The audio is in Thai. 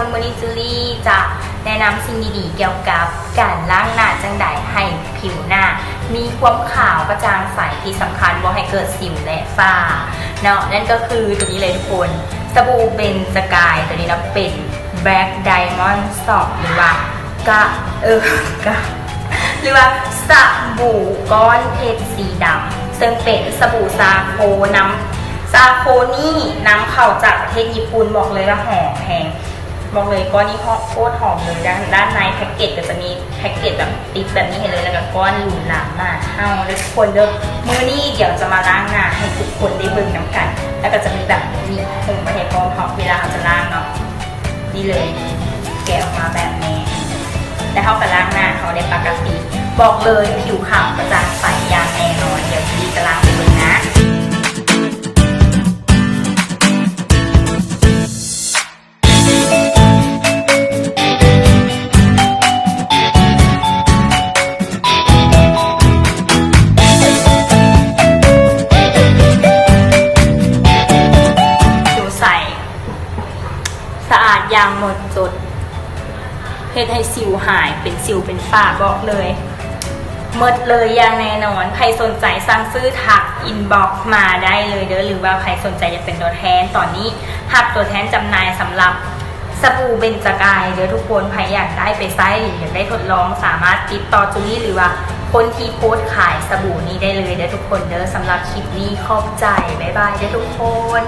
คนวันนี้จูลี่จะแนะนำสิ่งดีๆ เกี่ยวกับการล้างหน้าจังใดให้ผิวหน้า มีความขาวกระจ่างใสที่สำคัญบ่ให้เกิดสิวและฝ้าเนาะนั่นก็คือตัวนี้เลยทุกคนสบู่เบนสกายตัวนี้นะเป็น Black Diamond Soap หรือว่ากะเออกะหรือว่าสบู่ก้อนเพชรสีดำซึ่งเป็นสบู่ซาโคนำซาโคนี่นำเข้าจากประเทศญี่ปุ่นบอกเลยว่าหอมแพง บอกเลยก้อนนี้โคตรหอมเลยด้านด้านในแพ็กเกจก็จะมีแพ็กเกจแบบติดแบบนี้เห็นเลยแล้วก็ก้อนหลุมหลามมาเอาเลยทุกคนเด้อมือนี้เดี๋ยวจะมาล้างหน้าให้ทุกคนได้เบิ่งน้ำกัน แล้วก็จะมีแบบมีหุ่มประเทศพร้อมพอมเวลาเราจะล้างเนาะนี่เลยแกะออกมาแบบนี้และเขากระล้างหน้าเขาได้ปกติ บอกเลยผิวขาวกระจ่างใส สะอาดอย่างหมดจดเฮ็ดให้สิวหายเป็นสิวเป็นฝ้าบอกเลยหมดเลยอย่างแน่นอน ใครสนใจสั่งซื้อถักอินบ็อกมาได้เลยเด้อหรือว่าใครสนใจจะเป็นตัวแทนตอนนี้หักตัวแทนจำหน่ายสำหรับสบู่เบญจกายเด้อทุกคนใครอยากได้ไปใช้หรืออยากได้ทดลองสามารถติดต่อจูลี่หรือว่าคนที่โพสต์ขายสบู่นี้ได้เลยเด้อทุกคนเด้อสำหรับคลิปนี้ขอบใจ บ๊ายบายเด้อทุกคน